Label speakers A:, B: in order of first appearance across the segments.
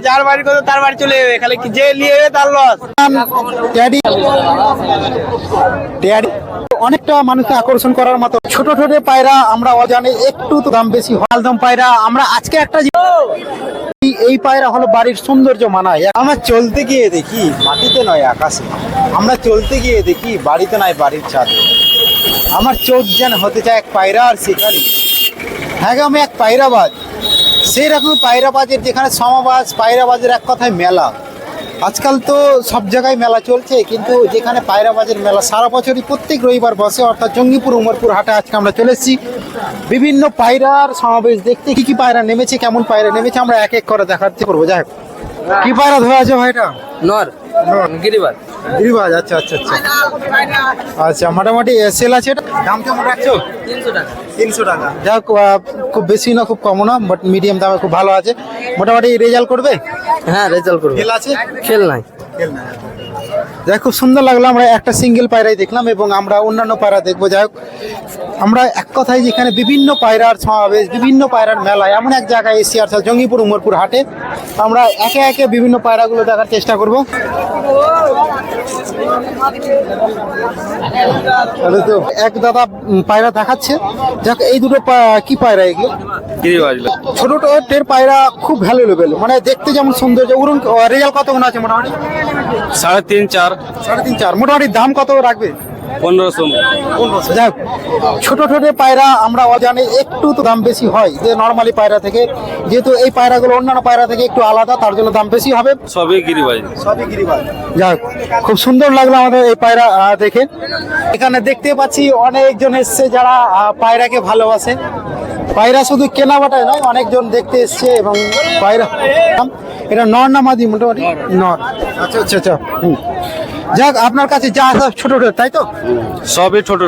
A: যার বাড়ি করবে তার বাড়ি চলে যাবে। খালি কি যে নিয়ে যাবে তার লস
B: ট্যাডি অনেকটা মানুষকে আকর্ষণ করার মতো। ছোট ছোট পায়রা আমরা অজানে একটু তো দাম বেশি হালদম পায়রা আমরা আজকে একটা এই- পায়রা হলো বাড়ির সৌন্দর্য মানায়। আমরা চলতে গিয়ে দেখি মাটিতে নয় আকাশে। আমরা চলতে গিয়ে দেখি বাড়িতে নয় বাড়ির ছাদে। আমার চোখ যেন হতে চায় এক পায়রা আর শিকারি। হ্যাঁ আমি এক পায়রাবাজ। সেই রকম পায়রাবাজের যেখানে সমাবাস পায়রাবাজের এক কথায় মেলা। আজকাল তো সব জায়গায় মেলা চলছে কিন্তু যেখানে পায়রাবাজের মেলা সারা বছরই প্রত্যেক রবিবার বসে অর্থাৎ জঙ্গিপুর উমরপুর হাটে আজকে আমরা চলে এসেছি। বিভিন্ন পায়রার সমাবেশ দেখতে কি কি পায়রা নেমেছে কেমন পায়রা নেমেছে আমরা এক এক করে দেখার দেখাতে করব। যাই হোক। কি পায়রা ধরে আছে ভাইটা?
A: নর। গিরিবার
B: গিরিবাজ। আচ্ছা আচ্ছা আচ্ছা। আচ্ছা মোটামুটি সেল আছে দাম কেমন রাখছো?
A: তিনশো টাকা।
B: তিনশো টাকা। যা খুব বেশি না খুব কম না বাট মিডিয়াম দামে খুব ভালো আছে। মোটামুটি রেজাল্ট করবে?
A: হ্যাঁ রেজাল্ট করবে।
B: খেল আছে?
A: খেল নাই।
B: যাই খুব সুন্দর লাগল, আমরা একটা সিঙ্গেল পায়রাই দেখলাম এবং আমরা অন্যান্য পায়রা দেখব। যাই হোক, আমরা এক কথায় যেখানে বিভিন্ন পায়রার সমাবেশ, বিভিন্ন পায়রার মেলায় এমন এক জায়গায় এসি আর জঙ্গিপুর উমরপুর হাটে আমরা একে একে বিভিন্ন পায়রাগুলো দেখার চেষ্টা করব। তো এক দাদা পায়রা দেখাচ্ছে। যাক, এই দুটো কি পায়রা এগুলো?
A: গিরিবাজ
B: ছোট টের পায়রা খুব ভ্যালু লেভেল মানে দেখতে যেমন সৌন্দর্য উরুন রেজাল্ট কত আছে মোটামুটি?
A: সাড়ে তিন চার।
B: সাড়ে তিন চার। মোটামুটি দাম কত রাখবে?
A: পনেরোশো।
B: যাই ছোট ছোট পায়রা আমরা অজানে একটু তো দাম বেশি হয় যে নর্মালি পায়রা থেকে। যেহেতু এই পায়রাগুলো অন্যান্য পায়রা থেকে একটু আলাদা তার জন্য দাম বেশি হবে।
A: সবই গিরিবাজ।
B: সবই গিরিবাজ। যাক খুব সুন্দর লাগল আমাদের এই পায়রা দেখে। এখানে দেখতে পাচ্ছি অনেকজন এসছে যারা পায়রাকে ভালোবাসে। পায়রা শুধু কেনাবাটায় নয় অনেকজন দেখতে এসছে এবং পায়রা এটা নর না মাদি মোটামুটি নর আচ্ছা আচ্ছা আচ্ছা হুম। যাক আপনার কাছে যা আছে ছোট ছোট তাই তো?
A: সবই ছোট।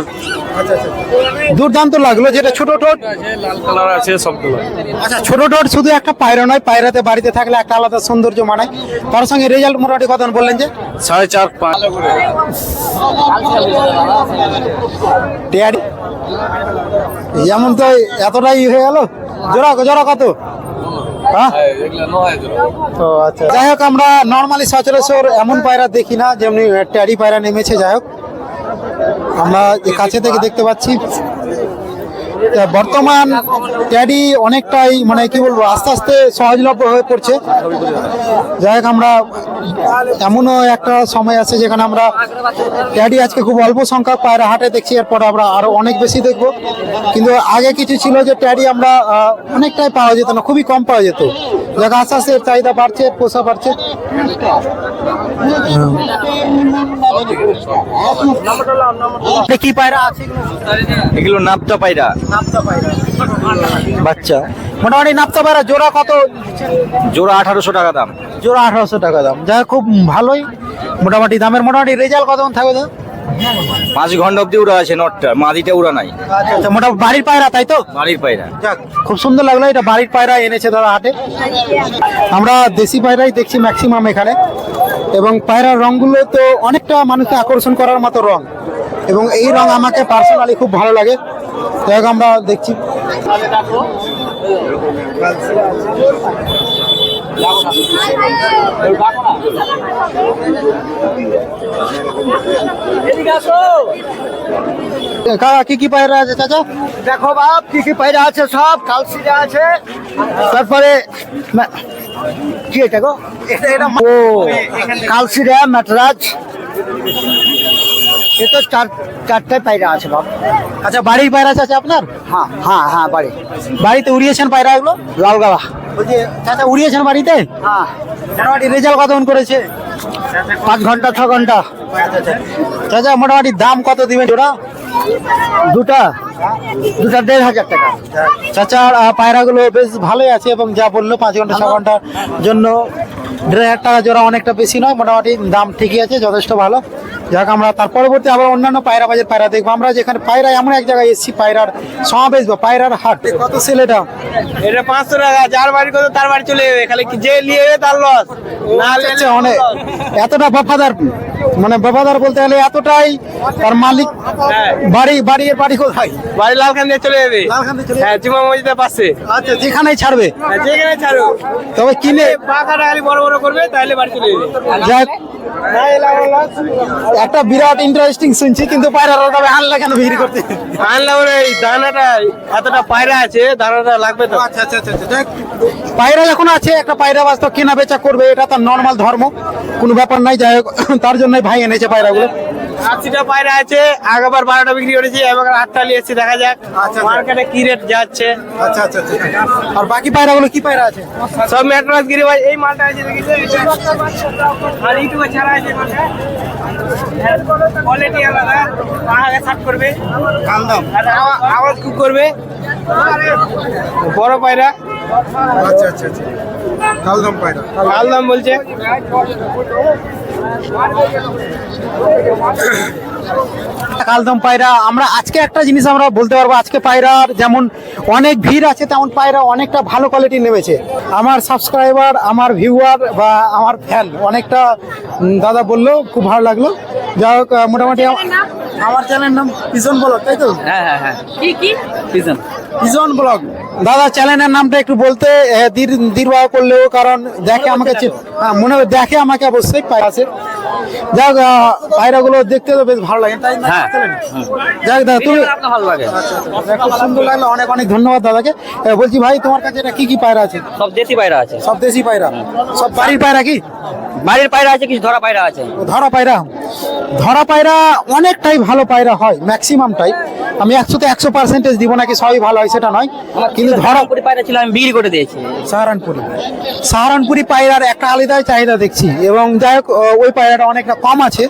B: দুর্দান্ত লাগল যেটা ছোট ঠোঁট।
A: লাল কালার আছে সবগুলো
B: আচ্ছা ছোট ঠোঁট শুধু একটা পায়রা নয় পায়রাতে বাড়িতে থাকলে একটা আলাদা সৌন্দর্য মানায়। তার সঙ্গে রেজাল্ট মোটামুটি কথা বললেন যে?
A: সাড়ে চার পাঁচ।
B: যেমন তো এতটাই হয়ে গেল? জোড়া জোড়া কত? হ্যাঁ? ও আচ্ছা যাই হোক আমরা নর্মালি সচরাচর এমন পায়রা দেখি না যেমনি ট্যাডি পায়রা নেমেছে যাই হোক। আমরা কাছে থেকে দেখতে পাচ্ছি। তা বর্তমান ট্যাডি অনেকটাই মানে কি বলব, আস্তে আস্তে সহজলভ্য হয়ে পড়ছে। যাই হোক, আমরা এমনও একটা সময় আছে যেখানে আমরা ট্যাডি আজকে খুব অল্প সংখ্যক পায়রা হাটে দেখছি, এরপর আমরা আরও অনেক বেশি দেখব। কিন্তু আগে কিছু ছিল যে ট্যাডি আমরা অনেকটাই পাওয়া যেত না, খুবই কম পাওয়া যেত। যাক, আস্তে আস্তে চাহিদা বাড়ছে, পোষা বাড়ছে। কি পায়রা আছে
A: এগুলো নাপটা পায়রা।
B: বাচ্চা। মোটামুটি নাপ্তা পায়রা জোড়া কত?
A: জোড়া আঠারোশো টাকা দাম।
B: জোড়া আঠারোশো টাকা দাম। যা খুব ভালোই। মোটামুটি দামের মোটামুটি রেজাল্ট কত থাকবে তো
A: পাঁচ ঘণ্টা অব্দি উড়া আছে নটটা মাদিটা উড়া নাই।
B: আচ্ছা আচ্ছা মোটামুটি বাড়ির পায়রা তাই তো?
A: বাড়ির পায়রা।
B: যাক খুব সুন্দর লাগল এটা বাড়ির পায়রা এনেছে দাদা হাটে। আমরা দেশি পায়রাই দেখছি ম্যাক্সিমাম এখানে। এবং পায়রার রংগুলো তো অনেকটা মানুষকে আকর্ষণ করার মতো রং। এবং এই রং আমাকে পার্সোনালি খুব ভালো লাগে। হোক আমরা দেখছি। কি কি পায়রা আছে চাচা?
C: দেখো বাপ কি কি পায়রা আছে সব কালসিরা আছে। তারপরে কি এটা গো? ও। কালসিরা ম্যাটরাজ। এ তো চার চারটে পায়রা আছে বাপ।
B: আচ্ছা বাড়ির পায়রা আছে আপনার?
C: হ্যাঁ হ্যাঁ হ্যাঁ বাড়ি।
B: বাড়িতে উড়িয়েছেন পায়রা এগুলো?
C: লালগালা
B: বলছি চাচা উড়িয়েছেন বাড়িতে?
C: হ্যাঁ।
B: মোটামুটি রেজাল্ট কত করেছে?
C: পাঁচ ঘণ্টা ছ ঘণ্টা?
B: চাচা মোটামুটি দাম কত দিবেন ওরা?
C: দুটা। দুটা দেড় হাজার টাকা।
B: চাচার পায়রাগুলো বেশ ভালোই আছে এবং যা বলল পাঁচ ঘণ্টা ছ ঘণ্টার জন্য দেড় হাজার টাকা জোড়া অনেকটা বেশি নয় মোটামুটি দাম ঠিকই আছে যথেষ্ট ভালো। যাক আমরা তার পরবর্তী আবার অন্যান্য পায়রা বাজার পায়রা দেখব। আমরা যেখানে পায়রা এমন এক জায়গায় এসেছি পায়রার সমাবেশ বা পায়রার হাট। কত সেল এটা?
D: এটা পাঁচশো টাকা যার বাড়ি কত তার বাড়ি চলে যাবে। খালি যে নিয়ে যাবে তার লস না
B: আচ্ছা অনেক। এতটা বফাদার মানে বফাদার বলতে গেলে এতটাই তার মালিক
D: হ্যাঁ।
B: বাড়ি বাড়ি বাড়ি কোথায়?
D: বাড়ি লালখান দিয়ে চলে যাবে। হ্যাঁ জুমা মসজিদের পাশে।
B: আচ্ছা যেখানেই ছাড়বে।
D: হ্যাঁ, যেখানে ছাড়ো
B: তবে কিনে
D: পাখাটা খালি বড় বড় করবে তাহলে বাড়ি চলে যাবে।
B: একটা বিরাট ইন্টারেস্টিং শুনছি কিন্তু পায়রা তবে আনলা কেন ভিড় করতে?
D: আনলাম এই দানাটা এতটা পায়রা আছে দানাটা লাগবে তো।
B: আচ্ছা আচ্ছা আচ্ছা আচ্ছা। পায়রা যখন আছে একটা পায়রা বাস্তব কেনা বেচা করবে এটা তার নর্মাল ধর্ম। কোনো ব্যাপার নাই যাই হোক তার জন্যই ভাই এনেছে পায়রাগুলো।
D: আশিটা পায়রা আছে আগেবার বারোটা বিক্রি করেছি এবার আটটা নিয়েছি দেখা যাক
B: আচ্ছা।
D: মার্কেটে কি রেট যাচ্ছে।
B: আচ্ছা আচ্ছা আচ্ছা আর বাকি পায়রাগুলো কি পায়রা আছে?
D: সব ম্যাট্রাস গিরি ভাই এই মালটা আছে আর ইউটিউবে ছাড়া আছে কোয়ালিটি আলাদা আগে সাট করবে।
B: কালদাম
D: আওয়াজ খুব করবে। বড় পায়রা।
B: আচ্ছা আচ্ছা আচ্ছা। কালদাম পায়রা?
D: কাল দাম বলছে?
B: কালদম পায়রা আমরা আজকে একটা জিনিস আমরা বলতে পারব আজকে পায়রার যেমন অনেক ভিড় আছে তেমন পায়রা অনেকটা ভালো কোয়ালিটি নেমেছে। আমার সাবস্ক্রাইবার আমার ভিউয়ার বা আমার ফ্যান অনেকটা দাদা বলল খুব ভালো লাগল। যাই হোক মোটামুটি আম- আমার চ্যানেলের নাম পিজন ব্লগ তাই তো?
D: হ্যাঁ হ্যাঁ হ্যাঁ। কি কি? পিজন।
B: Pigeon blog. দাদা চ্যানেলের নামটা একটু বলতে আহ, দীর- নির্বাহ করলেও কারণ দেখে আমাকে হ্যাঁ, মনে হয় দেখে আমাকে অবশ্যই পায়রা আছে। আহ, পায়রাগুলো দেখতে তো বেশ ভালো লাগে তাই না?
D: হ্যাঁ।
B: দাদা তুমি
D: ভালো লাগে।
B: খুব সুন্দর লাগল অনেক অনেক ধন্যবাদ দাদাকে। বলছি ভাই তোমার কাছে এটা কি কি পায়রা আছে?
D: সব দেশি পায়রা আছে।
B: সব দেশি পায়রা। সব বাড়ির পায়রা কি?
D: বাড়ির পায়রা আছে কিছু ধরা পায়রা আছে।
B: ধরা পায়রা? ধরা পায়রা অনেকটাই ভালো পায়রা হয় ম্যাক্সিমামটাই আমি একশোতে একশো পার্সেন্টেজ দিব নাকি সবই ভালো হয় সেটা নয়। কিন্তু ধরা
D: কুড়ি পায়রা ছিল আমি বিক্রি করে দিয়েছি।
B: সাহারানপুরি। সাহারানপুরি পায়রার একটা আলাদাই চাহিদা দেখছি। এবং যাই হোক ওই পায়রাটা অনেকটা কম আছে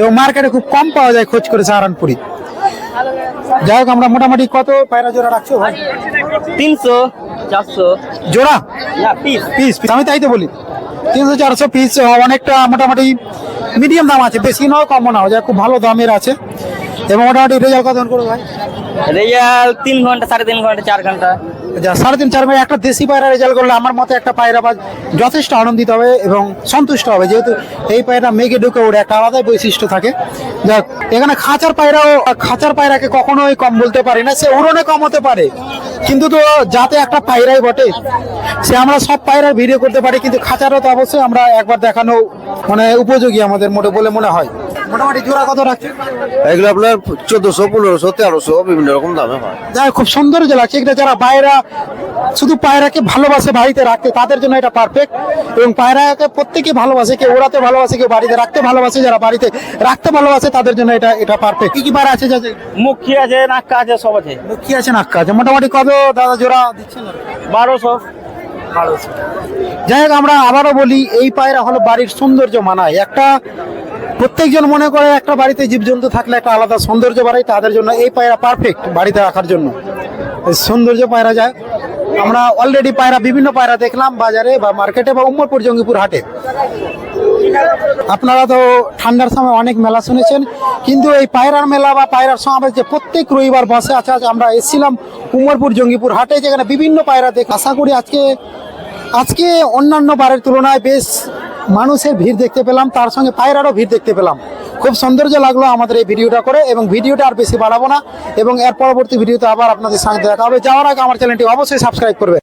B: এবং মার্কেটে খুব কম পাওয়া যায় খোঁজ করে সাহারানপুরি। যাই হোক আমরা মোটামুটি কত পায়রা জোড়া রাখছো ভাই?
D: তিনশো চারশো।
B: জোড়া?
D: পিস
B: পিস আমি তাই তো বলি। তিনশো চারশো পিস অনেকটা মোটামুটি মিডিয়াম দাম আছে। বেশি নয় কম নাও যা খুব ভালো দামের আছে। এবং মোটামুটি রেজাল্ট কত করব ভাই?
D: রেজাল্ট তিন ঘণ্টা, সাড়ে তিন ঘণ্টা, চার
B: ঘণ্টা। সাড়ে তিন, চার মাস একটা দেশি পায়রা রেজাল্ট করলে আমার মতে একটা পায়রা বা যথেষ্ট আনন্দিত হবে এবং সন্তুষ্ট হবে। যেহেতু এই পায়রা মেঘে ঢুকে ওঠে, একটা আলাদাই বৈশিষ্ট্য থাকে। যাক, এখানে খাঁচার পায়রাও, খাঁচার পায়রাকে কখনোই কম বলতে পারি না, সে উড়নে কম হতে পারে। কিন্তু তো যাতে একটা পায়রাই বটে, সে আমরা সব পায়রার ভিডিও করতে পারি, কিন্তু খাঁচারও তো অবশ্যই আমরা একবার দেখানো মানে উপযোগী আমাদের মোটে বলে মনে হয়। মোটামুটি জোড়া কত রাখছে
A: এগুলো আপনার চোদ্দশো পনেরোশো তেরোশো বিভিন্ন রকম দামে হয়।
B: যাই হোক, খুব সুন্দর যে লাগছে এটা যারা পায়রা শুধু পায়রাকে ভালোবাসে বাড়িতে রাখতে তাদের জন্য এটা পারফেক্ট এবং পায়রাকে প্রত্যেকে ভালোবাসে কেউ ওড়াতে ভালোবাসে কেউ বাড়িতে রাখতে ভালোবাসে যারা বাড়িতে রাখতে ভালোবাসে তাদের জন্য এটা এটা পারফেক্ট কি কি পায়রা আছে যাতে
D: মুখী আছে নাক্কা আছে সব আছে।
B: কি আছে নাক্কা আছে। মোটামুটি কত দাদা জোড়া দিচ্ছেন?
D: বারোশো।
B: যাই হোক আমরা আবারও বলি এই পায়রা হলো বাড়ির সৌন্দর্য মানায়। একটা প্রত্যেকজন মনে করে একটা বাড়িতে জীবজন্তু থাকলে একটা আলাদা সৌন্দর্য বাড়ায় তাদের জন্য এই পায়রা পারফেক্ট বাড়িতে রাখার জন্য। সৌন্দর্য পায়রা যায়। আমরা অলরেডি পায়রা, বিভিন্ন পায়রা দেখলাম বাজারে বা মার্কেটে বা উম্মরপুর, জঙ্গিপুর হাটে। আপনারা তো ঠান্ডার সময় অনেক মেলা শুনেছেন, কিন্তু এই পায়রার মেলা বা পায়রার সমাবেশ যে প্রত্যেক রবিবার বসে আছে, আজ আমরা এসেছিলাম উমরপুর জঙ্গিপুর হাটে, যেখানে বিভিন্ন পায়রা দেখ। আশা করি আজকে আজকে অন্যান্য বারের তুলনায় বেশ মানুষের ভিড় দেখতে পেলাম, তার সঙ্গে পায়রারও ভিড় দেখতে পেলাম। খুব সৌন্দর্য লাগল আমাদের এই ভিডিওটা করে এবং ভিডিওটা আর বেশি বাড়াবো না এবং এর পরবর্তী ভিডিওতে আবার আপনাদের সঙ্গে দেখা হবে। যাওয়ার আগে আমার চ্যানেলটি অবশ্যই সাবস্ক্রাইব করবে।